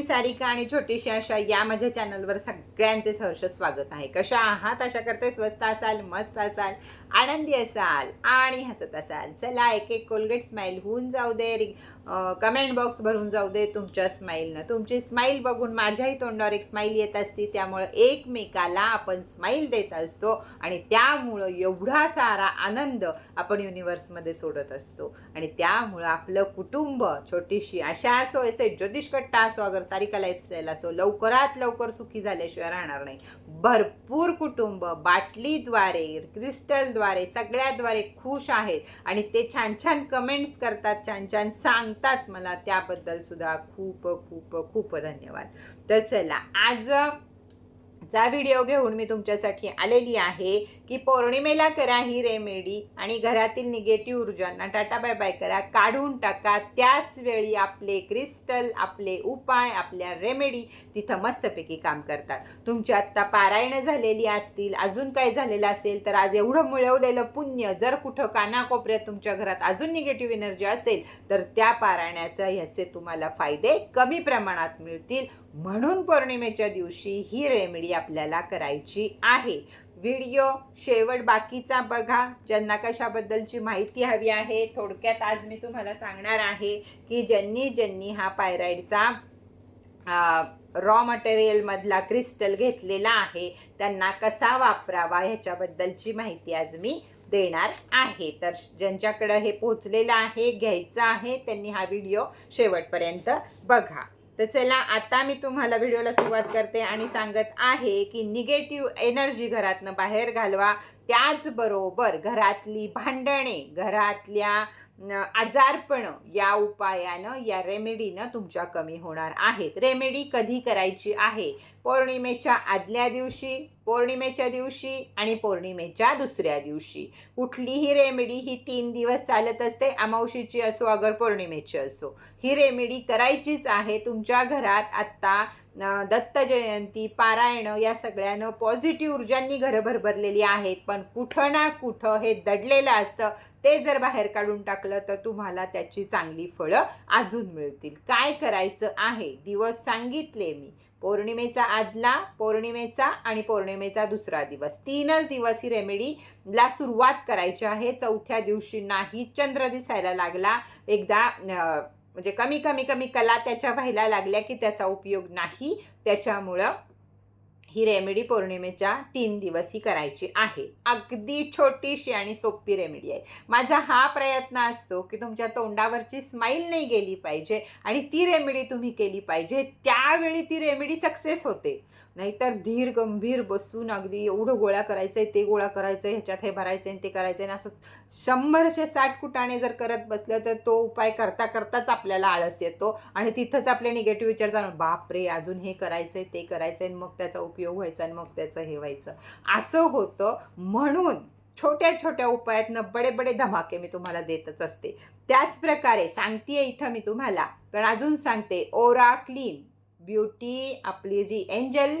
मी सारिका आणि छोटीशी अशा या माझ्या चॅनलवर सगळ्यांचे सहर्ष स्वागत आहे. कशा आहात? अशा करते स्वस्त असाल मस्त असाल आनंदी असाल आणि हसत असाल. चला एक एक कोलगेट स्माईल होऊन जाऊ दे. कमेंट बॉक्स भरून जाऊ दे तुमच्या स्माईलनं तुमची स्माईल बघून माझ्याही तोंडावर एक स्माईल येत असती त्यामुळं एकमेकाला आपण स्माईल देत असतो आणि त्यामुळं एवढा सारा आनंद आपण युनिवर्समध्ये सोडत असतो. आणि त्यामुळं आपलं कुटुंब छोटीशी आशा असो असे ज्योतिषकट्टा असो अगर सारिका लाईफस्टाईल असो लवकरात लवकर सुखी झाल्याशिवाय राहणार नाही. भरपूर कुटुंब बाटलीद्वारे क्रिस्टलद्वारे सगळ्याद्वारे खुश आहेत. आणि ते छान छान कमेंट्स करतात छान छान सांगतात मला. त्याबद्दल सुद्धा खूप खूप खूप धन्यवाद. तर चला आज चा व्हिडिओ घेऊन मी तुमच्यासाठी आलेली आहे की पौर्णिमेला करा ही रेमेडी आणि घरातील निगेटिव्ह ऊर्जांना टाटा बाय बाय करा. काढून टाका. त्याच वेळी आपले क्रिस्टल आपले उपाय आपल्या रेमेडी तिथं मस्तपैकी काम करतात. तुमची आत्ता पारायणं झालेली असतील अजून काय झालेलं असेल तर आज एवढं मिळवलेलं पुण्य जर कुठं कानाकोपऱ्यात तुमच्या घरात अजून निगेटिव्ह एनर्जी असेल तर त्या पारायणाचं ह्याचे तुम्हाला फायदे कमी प्रमाणात मिळतील. म्हणून पौर्णिमेच्या दिवशी ही रेमेडी आपल्याला करायची आहे. व्हिडिओ शेवट बाकीचा बघा. ज्यांना कशाबद्दलची माहिती हवी आहे थोडक्यात आज मी तुम्हाला सांगणार आहे की ज्यांनी ज्यांनी हा पायराईडचा रॉ मटेरियलमधला क्रिस्टल घेतलेला आहे त्यांना कसा वापरावा ह्याच्याबद्दलची माहिती आज मी देणार आहे. तर ज्यांच्याकडं हे पोचलेलं आहे घ्यायचं आहे त्यांनी हा व्हिडिओ शेवटपर्यंत बघा. तर चला आता मी तुम्हाला व्हिडिओला सुरुवात करते आणि सांगत आहे की निगेटिव्ह एनर्जी घरातनं बाहेर घालवा. त्याचबरोबर घरातली भांडणे घरातल्या आजारपणं या उपायानं या रेमेडीनं तुमच्या कमी होणार आहेत. रेमेडी कधी करायची आहे? पौर्णिमेच्या आदल्या दिवशी पौर्णिमेच्या दिवशी आणि पौर्णिमेच्या दुसऱ्या दिवशी. कुठलीही रेमेडी ही तीन दिवस चालत असते अमावशीची असो अगर पौर्णिमेची असो. ही रेमेडी करायचीच आहे. तुमच्या घरात आत्ता दत्त जयंती पारायण या सगळ्यानं पॉझिटिव्ह ऊर्जांनी घरं भरभरलेली आहेत. पण कुठं ना कुठं हे दडलेलं असतं. ते जर बाहेर काढून टाकलं तर तुम्हाला त्याची चांगली फळं अजून मिळतील. काय करायचं आहे? दिवस सांगितले मी. पौर्णिमेचा आदला पौर्णिमेचा आणि पौर्णिमेचा दुसरा दिवस. तीनच दिवस ही रेमेडीला सुरुवात करायची आहे. चौथ्या दिवशी नाही चंद्र दिसायला लागला. एकदा म्हणजे कमी कमी कमी कला त्याच्या व्हायला लागल्या की त्याचा उपयोग नाही. त्याच्यामुळं ही रेमेडी पौर्णिमेच्या तीन दिवस ही करायची आहे. अगदी छोटीशी आणि सोपी रेमेडी आहे. माझा हा प्रयत्न असतो की तुमच्या तोंडावरची स्माईल नाही गेली पाहिजे आणि ती रेमेडी तुम्ही केली पाहिजे त्यावेळी ती रेमेडी सक्सेस होते. नाहीतर धीर गंभीर बसून अगदी एवढं गोळा करायचं आहे ते गोळा करायचं आहे ह्याच्यात हे भरायचं आहे ते करायचं आहे असं शंभरशे साठ कुटाणे जर करत बसलं तर तो उपाय करता करताच आपल्याला आळस येतो आणि तिथंच आपले निगेटिव्ह विचार जाणून बापरे अजून हे करायचं आहे ते करायचं आहे मग त्याचा उपयोग व्हायचा आणि मग त्याचं हे व्हायचं. असं होतं म्हणून छोट्या छोट्या उपायातनं बडे बडे धमाके मी तुम्हाला देतच असते. त्याच प्रकारे सांगतेय इथं मी तुम्हाला पण अजून सांगते ओरा क्लीन ब्युटी आपली जी एंजल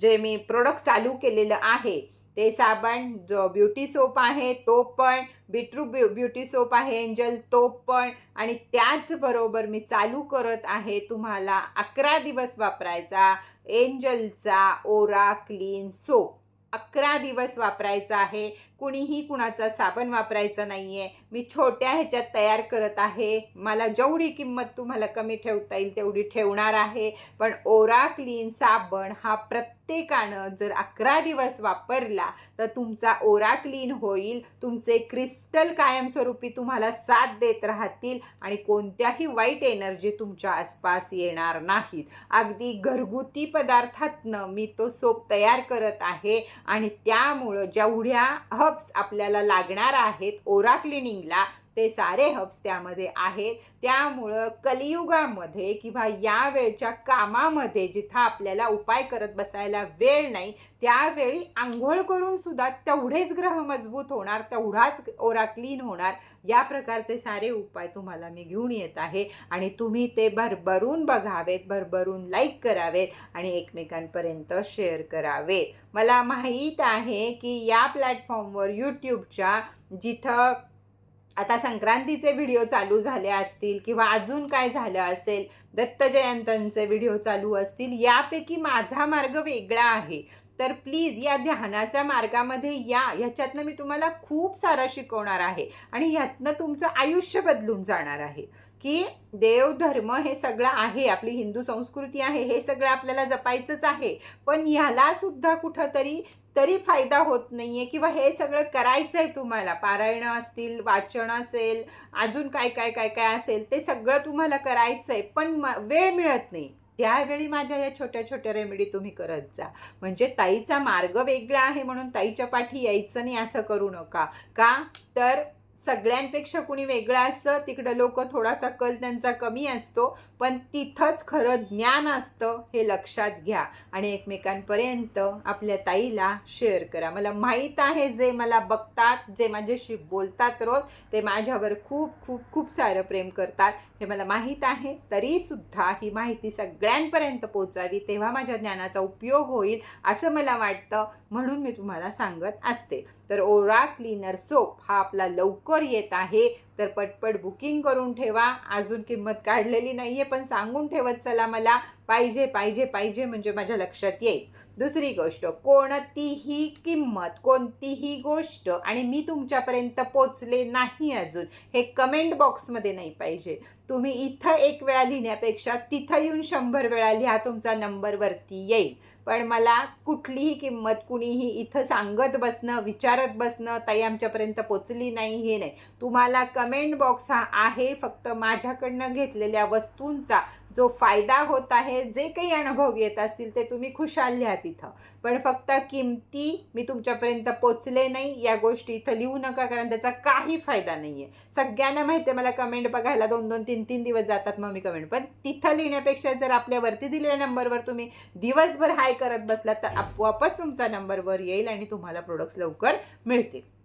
जे मी प्रोडक्ट चालू केलेलं आहे ते साबण जो ब्युटी सोप आहे तो पण बिट्रू ब्यु ब्युटी सोप आहे एंजल तो पण. आणि त्याचबरोबर मी चालू करत आहे तुम्हाला अकरा दिवस वापरायचा एंजलचा ओरा क्लीन सोप अकरा दिवस वापरायचा आहे. कुणीही कुणाचा साबण वापरायचा नाही आहे मी छोट्या ह्याच्यात तयार करत आहे. मला जेवढी किंमत तुम्हाला कमी ठेवता येईल तेवढी ठेवणार आहे. पण ओरा क्लीन साबण हा प्रत्येकानं जर अकरा दिवस वापरला तर तुमचा ओरा क्लीन होईल. तुमचे क्रिस्टल कायमस्वरूपी तुम्हाला साथ देत राहतील आणि कोणत्याही वाईट एनर्जी तुमच्या आसपास येणार नाहीत. अगदी घरगुती पदार्थातनं मी तो सोप तयार करत आहे आणि त्यामुळं जेवढ्या हब्स आपल्याला लागणार आहेत ओरा क्लिनिंगला ते सारे हब्स त्यामध्ये आहेत. त्यामुळं कलियुगामध्ये किंवा या वेळच्या कामामध्ये जिथं आपल्याला उपाय करत बसायला वेळ नाही त्यावेळी आंघोळ करून सुद्धा तेवढेच ग्रह मजबूत होणार तेवढाच ओरा क्लीन होणार या प्रकारचे सारे उपाय तुम्हाला मी घेऊन येत आहे. आणि तुम्ही ते भरभरून बघावेत भरभरून लाईक करावेत आणि एकमेकांपर्यंत शेअर करावेत. मला माहीत आहे की या प्लॅटफॉर्मवर यूट्यूबच्या जिथं आता संक्रांतीचे व्हिडिओ चालू झाले असतील किंवा अजून काय झालं असेल दत्त जयंतांचे व्हिडिओ चालू असतील यापैकी माझा मार्ग वेगळा आहे. तर प्लीज या ध्यानाच्या मार्गामध्ये या. ह्याच्यातनं मी तुम्हाला खूप सारा शिकवणार आहे आणि ह्यातनं तुमचं आयुष्य बदलून जाणार आहे. की देव धर्म हे सगळं आहे आपली हिंदू संस्कृती आहे हे सगळं आपल्याला जपायचंच आहे. पण ह्याला सुद्धा कुठंतरी तरी फायदा होत नाहीये किंवा हे सगळं करायचं आहे तुम्हाला. पारायणं असतील वाचन असेल अजून काय काय काय काय असेल ते सगळं तुम्हाला करायचं आहे पण म- वेळ मिळत नाही. त्यावेळी माझ्या या छोट्या छोट्या रेमेडी तुम्ही करत जा. म्हणजे ताईचा मार्ग वेगळा आहे म्हणून ताईच्या पाठी यायचं नाही असं करू नका. का? तर सगळ्यांपेक्षा कुणी वेगळं असतं तिकडं लोक थोडासा कल त्यांचा कमी असतो पण तिथंच खरं ज्ञान असतं हे लक्षात घ्या आणि एकमेकांपर्यंत आपल्या ताईला शेअर करा. मला माहीत आहे जे मला बघतात जे माझ्याशी बोलतात रोज ते माझ्यावर खूप खूप खूप सारं प्रेम करतात. हे मला माहीत आहे तरीसुद्धा ही माहिती सगळ्यांपर्यंत पोचावी तेव्हा माझ्या ज्ञानाचा उपयोग होईल असं मला वाटतं म्हणून मी तुम्हाला सांगत असते. तर ओरा क्लीनर सोप हा आपला लवकर येत आहे तर पटपट बुकिंग करून ठेवा. अजून किंमत काढलेली नाही आहे पण सांगून ठेवत चला मला. पाहिजे पाहिजे पाहिजे म्हणजे माझ्या लक्षात येईल. दुसरी गोष्ट कोणतीही किंमत कोणतीही गोष्ट आणि मी तुमच्यापर्यंत पोचले नाही अजून हे कमेंट बॉक्समध्ये नाही पाहिजे. तुम्ही इथं एक वेळा लिहिण्यापेक्षा तिथं येऊन शंभर वेळा लिहा तुमचा नंबरवरती येईल. पण मला कुठलीही किंमत कुणीही इथं सांगत बसणं विचारत बसणं ताई आमच्यापर्यंत पोचली नाही हे नाही. तुम्हाला कमेंट बॉक्स हा आहे फक्त माझ्याकडनं घेतलेल्या वस्तूंचा जो फायदा होत आहे जे काही अनुभव येत असतील ते तुम्ही खुशाल लिहा तिथं. पण फक्त किमती मी तुमच्यापर्यंत पोचले नाही या गोष्टी इथं लिहू नका कारण त्याचा काही फायदा नाही आहे सगळ्यांना माहिती आहे मला कमेंट बघायला दोन दोन तीन तीन दिवस जातात मग मी कमेंट पण तिथं लिहिण्यापेक्षा जर आपल्या वरती दिलेल्या नंबरवर तुम्ही दिवसभर हाय करत बसलात तर आपोआपच तुमचा नंबरवर येईल आणि तुम्हाला प्रोडक्ट्स लवकर मिळतील.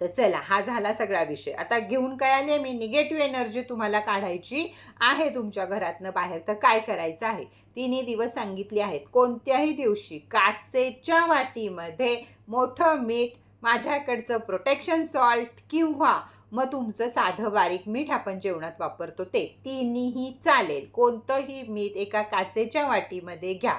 तर चला हा झाला सगळा विषय. आता घेऊन काय आले मी निगेटिव्ह एनर्जी तुम्हाला काढायची आहे तुमच्या घरातनं बाहेर. तर काय करायचं आहे? तिन्ही दिवस सांगितले आहेत. कोणत्याही दिवशी काचेच्या वाटीमध्ये मोठं मीठ माझ्याकडचं प्रोटेक्शन सॉल्ट किंवा मग तुमचं साधं बारीक मीठ आपण जेवणात वापरतो ते तिन्हीही चालेल. कोणतंही मीठ एका काचेच्या वाटीमध्ये घ्या.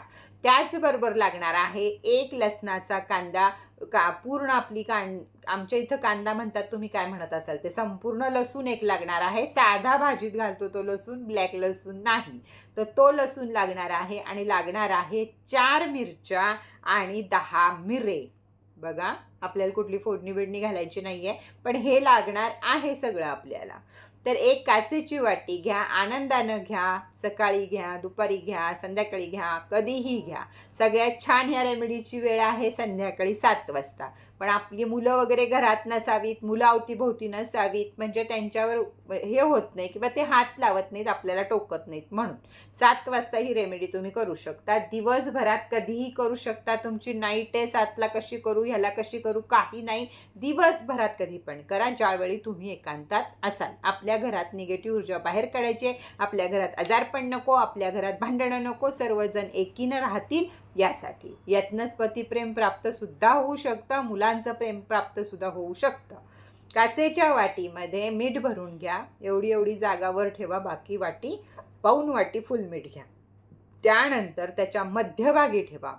त्याचबरोबर लागणार आहे एक लसणाचा कांदा. का पूर्ण आपली कां आमच्या इथं कांदा म्हणतात तुम्ही काय म्हणत असाल ते संपूर्ण लसूण एक लागणार आहे. साधा भाजीत घालतो तो लसूण ब्लॅक लसूण नाही. तर तो लसूण लागणार आहे आणि लागणार आहे चार मिरच्या आणि दहा मिरे. बघा आपल्याला कुठली फोडणी बिडणी घालायची नाही आहे पण हे लागणार आहे सगळं आपल्याला. तर एक काचेची वाटी घ्या आनंदानं घ्या सकाळी घ्या दुपारी घ्या संध्याकाळी घ्या कधीही घ्या. सगळ्यात छान ह्या रेमेडीची वेळ आहे संध्याकाळी सात वाजता. पण आपली मुलं वगैरे घरात नसावीत मुलं अवतीभोवती नसावीत म्हणजे त्यांच्यावर हे होत नाही किंवा ते हात लावत नाहीत आपल्याला टोकत नाहीत म्हणून. सात वाजता ही रेमेडी तुम्ही करू शकता. दिवसभरात कधीही करू शकता. तुमची नाईट आहे सातला कशी करू ह्याला कशी करू काही नाही. दिवसभरात कधी पण करा ज्यावेळी तुम्ही एकांतात असाल. आपल्या घरात निगेटिव्ह ऊर्जा बाहेर काढायची आहे. आपल्या घरात आजारपण नको आपल्या घरात भांडणं नको सर्वजण एकीनं राहतील यासाठी. यातनंच पतिप्रेम प्राप्त सुद्धा होऊ शकतं मुलांचं प्रेम प्राप्त सुद्धा होऊ शकतं. काचेच्या वाटीमध्ये मीठ भरून घ्या. एवढी एवढी जागावर ठेवा बाकी वाटी पाऊन वाटी फुल मीठ घ्या. त्यानंतर त्याच्या मध्यभागी ठेवा.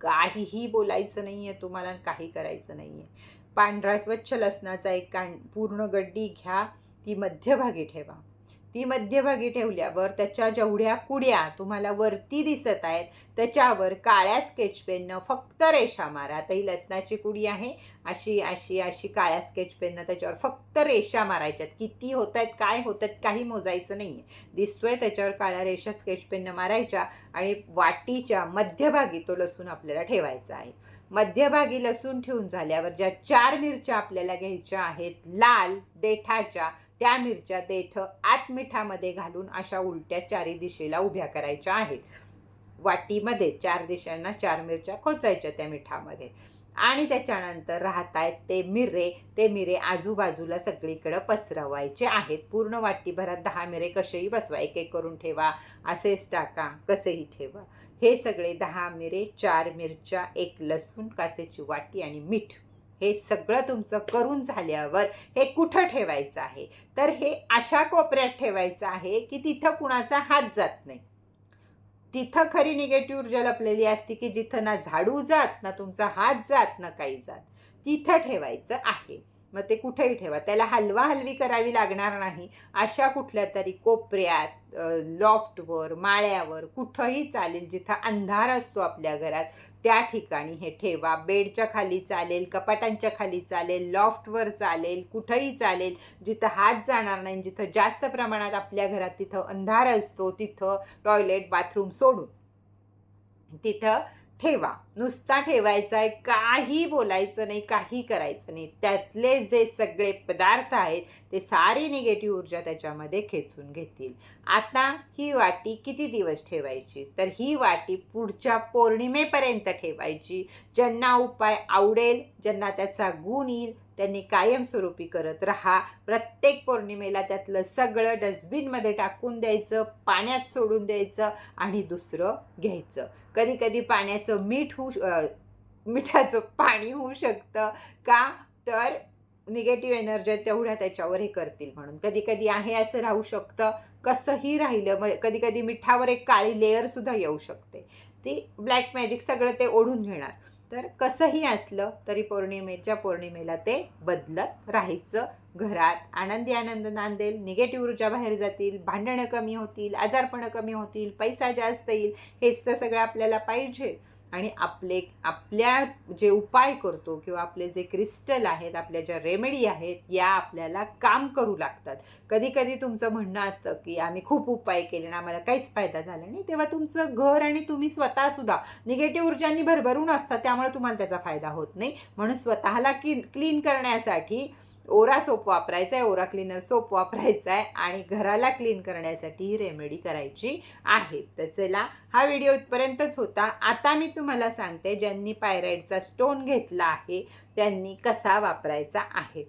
काहीही बोलायचं नाही आहे तुम्हाला काही करायचं नाही आहे पांढरा स्वच्छ लसणाचा एक कान पूर्ण गड्डी घ्या ती मध्यभागी ठेवा. ती मध्यभागी ठेवल्यावर त्याच्या जेवढ्या कुड्या तुम्हाला वरती दिसत आहेत त्याच्यावर काळ्या स्केच पेननं फक्त रेषा मारा. आता ही लसणाची कुडी आहे अशी अशी अशी काळ्या स्केच पेननं त्याच्यावर फक्त रेषा मारायच्यात. किती होत आहेत काय होत आहेत काही मोजायचं नाही आहे दिसतोय त्याच्यावर काळ्या रेषा स्केच पेननं मारायच्या आणि वाटीच्या मध्यभागी तो लसूण आपल्याला ठेवायचा आहे. मध्यभागी लसूण ठेवून झाल्यावर ज्या चार मिरच्या आपल्याला घ्यायच्या आहेत लाल देठाच्या त्या मिरच्या देठ आतमिठामध्ये घालून अशा उलट्या चारी दिशेला उभ्या करायच्या आहेत. वाटीमध्ये चार दिशांना चार मिरच्या खोचायच्या त्या मिठामध्ये. आणि त्याच्यानंतर राहत आहेत ते मिरे. ते मिरे आजूबाजूला सगळीकडं पसरवायचे आहेत. पूर्ण वाटीभरात दहा मिरे कसेही बसवा एक एक करून ठेवा असेच टाका कसेही ठेवा. हे सगळे दहा मिरे चार मिरच्या एक लसूण काचेची वाटी आणि मीठ. हे सगळं तुमचं करून झाल्यावर हे कुठं ठेवायचं आहे? तर हे अशा कोपऱ्यात ठेवायचं आहे की तिथं कुणाचा हात जात नाही. तिथं खरी निगेटिव्ह ऊर्जा लपलेली असते की जिथं ना झाडू जात ना तुमचा हात जात ना काही जात. तिथं ठेवायचं आहे. मग ते कुठेही ठेवा. त्याला हलवा हलवी करावी लागणार नाही. अशा कुठल्या तरी कोपऱ्यात लॉफ्टवर माळ्यावर कुठंही चालेल जिथं अंधार असतो आपल्या घरात त्या ठिकाणी हे ठेवा. बेडच्या खाली चालेल कपाटांच्या खाली चालेल लॉफ्टवर चालेल कुठंही चालेल. जिथं हात जाणार नाही जिथं जास्त प्रमाणात आपल्या घरात तिथं अंधार असतो तिथं टॉयलेट बाथरूम सोडून. तिथं ठेवा. नुसता ठेवायचा आहे काही बोलायचं नाही काही करायचं नाही. त्यातले जे सगळे पदार्थ आहेत ते सारी निगेटिव्ह ऊर्जा त्याच्यामध्ये खेचून घेतील. आता ही वाटी किती दिवस ठेवायची? तर ही वाटी पुढच्या पौर्णिमेपर्यंत ठेवायची. ज्यांना उपाय आवडेल ज्यांना त्याचा गुण येईल त्यांनी कायमस्वरूपी करत राहा. प्रत्येक पौर्णिमेला त्यातलं सगळं डस्टबिनमध्ये टाकून द्यायचं पाण्यात सोडून द्यायचं आणि दुसरं घ्यायचं. कधी कधी पाण्याचं मीठ होऊ मिठाचं पाणी होऊ शकतं का? तर निगेटिव्ह एनर्जी तेवढ्या त्याच्यावर हे करतील म्हणून. कधी कधी आहे असं राहू शकतं कसंही राहिलं मग कधी कधी मिठावर एक काळी लेअरसुद्धा येऊ शकते. ती ब्लॅक मॅजिक सगळं ते ओढून घेणार. तर कसंही असलं तरी पौर्णिमेच्या पौर्णिमेला ते बदलत राहायचं. घरात आनंदी आनंद नांदेल निगेटिव्ह ऊर्जा बाहेर जातील भांडणं कमी होतील आजारपणं कमी होतील पैसा जास्त येईल हेच तर सगळं आपल्याला पाहिजे. आणि आपले आपल्या जे उपाय करतो किंवा आपले जे क्रिस्टल आहेत आपल्या ज्या रेमेडी आहेत या आपल्याला काम करू लागतात. कधी कधी तुमचं म्हणणं असतं की आम्ही खूप उपाय केले ना आम्हाला काहीच फायदा झाला नाही. तेव्हा तुमचं घर आणि तुम्ही स्वतः सुद्धा निगेटिव्ह ऊर्जांनी भरभरून असतात त्यामुळे तुम्हाला त्याचा फायदा होत नाही. म्हणून स्वतःला क्लीन क्लीन करण्यासाठी ओरा सोप वापरायचा आहे ओरा क्लीनर सोप वापरायचा आहे आणि घराला क्लीन करण्यासाठी ही रेमेडी करायची आहे. तर चला हा व्हिडिओ इथपर्यंतच होता. आता मी तुम्हाला सांगते ज्यांनी पायराईडचा स्टोन घेतला आहे त्यांनी कसा वापरायचा आहे.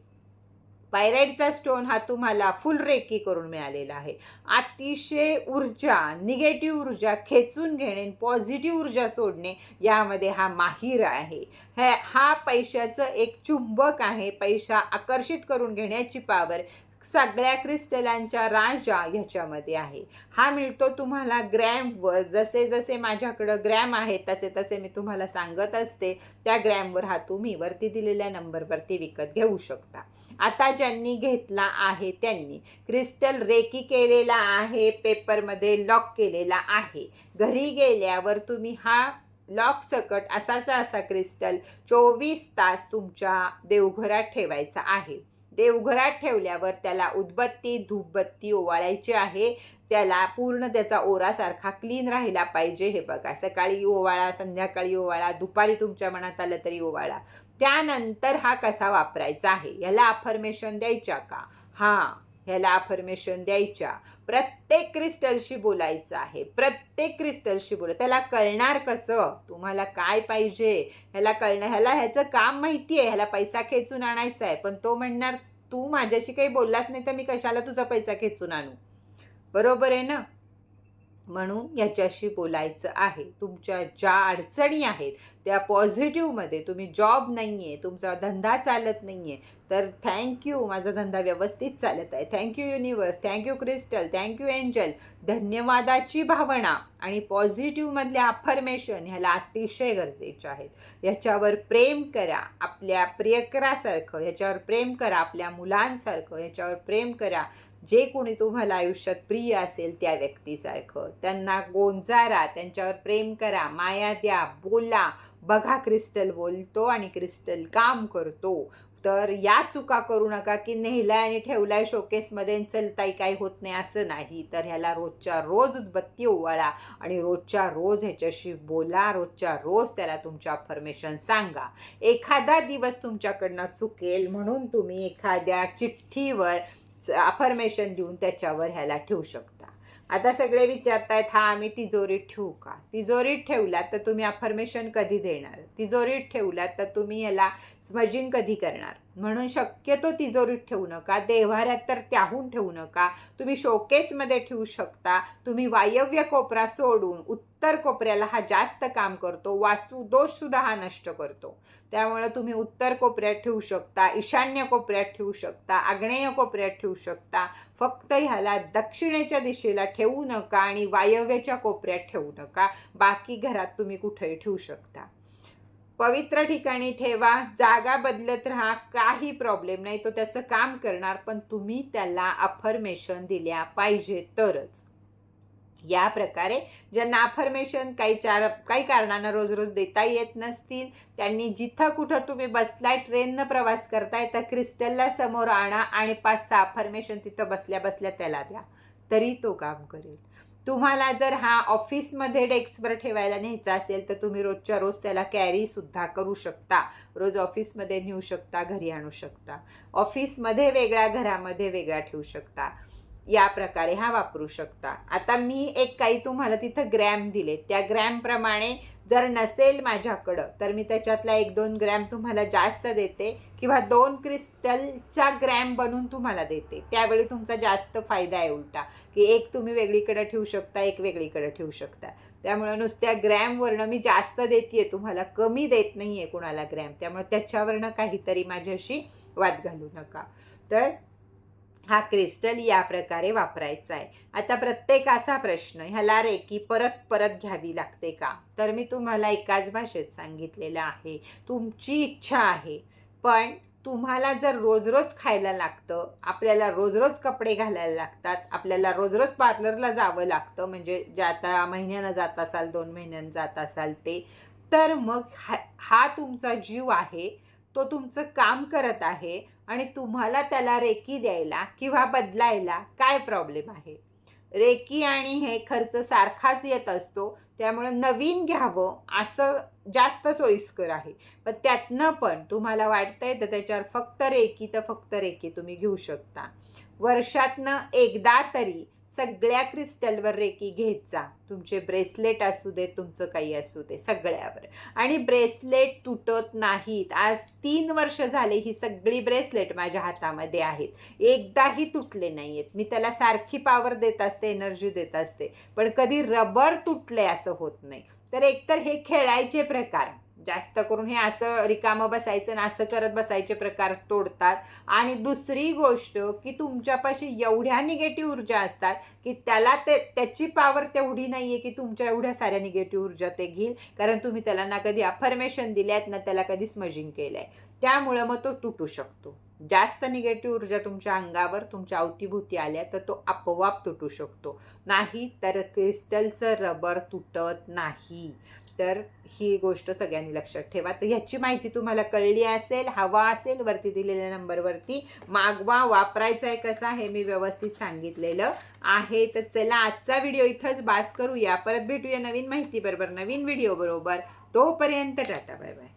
पायराईडचा स्टोन हा तुम्हाला फुल रेकी करून मिळालेला आहे. अतिशय ऊर्जा निगेटिव्ह ऊर्जा खेचून घेणे पॉझिटिव्ह ऊर्जा सोडणे यामध्ये हा माहीर आहे. हा पैशाचं एक चुंबक आहे. पैसा आकर्षित करून घेण्याची पावर सगळ्या क्रिस्टलांच्या राजा ह्याच्यामध्ये आहे. हा मिळतो तुम्हाला ग्रॅमवर जसे जसे माझ्याकडं ग्रॅम आहे तसे तसे मी तुम्हाला सांगत असते. त्या ग्रॅमवर हा तुम्ही वरती दिलेल्या नंबरवरती विकत घेऊ शकता. आता ज्यांनी घेतला आहे त्यांनी. क्रिस्टल रेकी केलेला आहे पेपरमध्ये लॉक केलेला आहे. घरी गेल्यावर तुम्ही हा लॉक सकट असाचा असा क्रिस्टल चोवीस तास तुमच्या देवघरात ठेवायचा आहे. देवघरात ठेवल्यावर त्याला उदबत्ती धूपबत्ती ओवाळायची आहे. त्याला पूर्ण त्याचा ओरासारखा क्लीन राहिला पाहिजे. हे बघा सकाळी ओवाळा संध्याकाळी ओवाळा दुपारी तुमच्या मनात आलं तरी ओवाळा. त्यानंतर हा कसा वापरायचा आहे? याला अफर्मेशन द्यायच्या का? हां. ह्याला अफर्मेशन द्यायच्या. प्रत्येक क्रिस्टलशी बोलायचं आहे. प्रत्येक क्रिस्टलशी बोला. त्याला कळणार कसं? तुम्हाला काय पाहिजे? ह्याला कळणं ह्याला ह्याचं काम माहिती आहे. ह्याला पैसा खेचून आणायचा आहे. पण तो म्हणणार तू माझ्याशी काही बोललास नाही तर मी कशाला तुझा पैसा खेचून आणू? बरोबर आहे ना? म्हणून याच्याशी बोलायचं आहे. तुमच्या ज्या अडचणी आहेत त्या पॉझिटिव्हमध्ये तुम्ही जॉब नाही आहे तुमचा धंदा चालत नाही आहे तर थँक्यू माझा धंदा व्यवस्थित चालत आहे. Thank you universe thank you crystal thank you angel धन्यवादाची भावना आणि पॉझिटिव्हमधले अफर्मेशन ह्याला अतिशय गरजेचे आहेत. याच्यावर प्रेम करा. आपल्या प्रियकरासारखं ह्याच्यावर प्रेम करा. आपल्या मुलांसारखं ह्याच्यावर प्रेम करा. जे कोणी तुम्हाला आयुष्यात प्रिय असेल त्या व्यक्तीसारखं त्यांना गोंजारा त्यांच्यावर प्रेम करा माया द्या बोला. बघा क्रिस्टल बोलतो आणि क्रिस्टल काम करतो. तर या चुका करू नका की नेहलाय आणि ठेवलाय शोकेसमध्ये आणि चल ताई काही होत नाही असं नाही. तर ह्याला रोजच्या रोज बत्ती ओवाळा आणि रोजच्या रोज ह्याच्याशी बोला रोजच्या रोज त्याला तुमच्या अफर्मेशन सांगा. एखादा दिवस तुमच्याकडनं चुकेल म्हणून तुम्ही एखाद्या चिठ्ठीवर अफर्मेशन देऊन त्याच्यावर ह्याला ठेवू शकता. आता सगळे विचारतायत हा आम्ही तिजोरीत ठेवू का? तिजोरीत ठेवलात तर तुम्ही अफर्मेशन कधी देणार? तिजोरीत ठेवलात तर तुम्ही ह्याला स्मजिंग कधी करणार? म्हणून शक्यतो तिजोरीत ठेवू नका. देव्हाऱ्यात तर त्याहून ठेवू नका. तुम्ही शोकेसमध्ये ठेवू शकता. तुम्ही वायव्य कोपरा सोडून उत्तर कोपऱ्याला हा जास्त काम करतो. वास्तू दोष सुद्धा हा नष्ट करतो. त्यामुळे तुम्ही उत्तर कोपऱ्यात ठेवू शकता. ईशान्य कोपऱ्यात ठेवू शकता. आग्नेय कोपऱ्यात ठेवू शकता. फक्त ह्याला दक्षिणेच्या दिशेला ठेवू नका आणि वायव्याच्या कोपऱ्यात ठेवू नका. बाकी घरात तुम्ही कुठेही ठेवू शकता. पवित्र ठिकाणी ठेवा जागा बदलत राहा काही प्रॉब्लेम नाही. तो त्याचं काम करणार पण तुम्ही त्याला अफर्मेशन दिल्या पाहिजे तरच. या प्रकारे ज्यांना अफर्मेशन काही चार काही कारणानं रोज रोज देता येत नसतील त्यांनी जिथं कुठं तुम्ही बसलाय ट्रेननं प्रवास करताय तर क्रिस्टलला समोर आणा आणि पाच सहा अफर्मेशन तिथं बसल्या बसल्या त्याला द्या. तरी तो काम करेल. तुम्हाला जर हा ऑफिसमध्ये डेस्कवर ठेवायला न्यायचा असेल तर तुम्ही रोजच्या रोज त्याला कॅरी सुद्धा करू शकता. रोज ऑफिसमध्ये नेऊ शकता घरी आणू शकता. ऑफिसमध्ये वेगळा घरामध्ये वेगळा ठेवू शकता. या प्रकारे हा वापरू शकता. आता मी एक काही तुम्हाला तिथं ग्रॅम दिले त्या ग्रॅमप्रमाणे जर नसेल माझ्याकडं तर मी त्याच्यातला एक दोन ग्रॅम तुम्हाला जास्त देते किंवा दोन क्रिस्टलचा ग्रॅम बनवून तुम्हाला देते. त्यावेळी तुमचा जास्त फायदा आहे उलटा की एक तुम्ही वेगळीकडे ठेवू शकता एक वेगळीकडे ठेवू शकता. त्यामुळे नुसत्या ग्रॅमवरनं मी जास्त देते तुम्हाला कमी देत नाही आहे कुणाला ग्रॅम. त्यामुळे त्याच्यावरनं काहीतरी माझ्याशी वाद घालू नका. तर हा क्रिस्टल या प्रकारे वापरायचा आहे. आता प्रत्येकाचा प्रश्न ह्याला रेकी परत परत घ्यावी लागते का? तर मी तुम्हाला एकाच भाषेत सांगितलेलं आहे. तुमची इच्छा आहे पण तुम्हाला जर रोज रोज खायला लागतं आपल्याला रोज रोज कपडे घालायला लागतात आपल्याला रोज रोज पार्लरला जावं लागतं म्हणजे ज्या आता महिन्यानं जात असाल दोन महिन्यानं जात असाल ते तर मग हा हा तुमचा जीव आहे तो तुमचं काम करत आहे आणि तुम्हाला त्याला रेकी द्यायला किंवा बदलायला काय प्रॉब्लेम आहे? रेकी आणि हे खर्च सारखाच येत असतो त्यामुळं नवीन घ्यावं असं जास्त सोयीस्कर आहे. पण त्यातनं पण तुम्हाला वाटतंय तर त्याच्यावर फक्त रेकी तर फक्त रेकी तुम्ही घेऊ शकता. वर्षातनं एकदा तरी सगळ्या क्रिस्टलवर रेकी घेत जा. तुमचे ब्रेसलेट असू दे तुमचं काही असू दे सगळ्यावर. आणि ब्रेसलेट तुटत नाहीत. आज तीन वर्ष झाले ही सगळी ब्रेसलेट माझ्या हातामध्ये आहेत. एकदाही तुटले नाही आहेत मी त्याला सारखी पावर देत असते एनर्जी देत असते. पण कधी रबर तुटले असं होत नाही. तर एकतर हे खेळायचे प्रकार. जास्त करून हे असं रिकामं बसायचं आणि असं करत बसायचे प्रकार तोडतात. आणि दुसरी गोष्ट की तुमच्यापाशी एवढ्या निगेटिव्ह ऊर्जा असतात की त्याला ते त्याची पावर तेवढी नाही आहे की तुमच्या एवढ्या साऱ्या निगेटिव्ह ऊर्जा ते घेईल. कारण तुम्ही त्याला ना कधी अफर्मेशन दिल्यात ना त्याला कधी स्मजिंग केलं आहे त्यामुळं मग तो तुटू शकतो. जास्त निगेटिव्ह ऊर्जा तुमच्या अंगावर तुमच्या अवतीभोवती आल्या तर तो आपोआप तुटू शकतो. नाही तर क्रिस्टलचं रबर तुटत नाही. तर ही गोष्ट सगळ्यांनी लक्षात ठेवा. तर ह्याची माहिती तुम्हाला कळली असेल हवा असेल वरती दिलेल्या नंबरवरती मागवा वापरायचा आहे कसा हे मी व्यवस्थित सांगितलेलं आहे. तर चला आजचा व्हिडिओ इथंच बास करूया. परत भेटूया नवीन माहिती बरोबर नवीन व्हिडिओ बरोबर. तोपर्यंत टाटा बाय बाय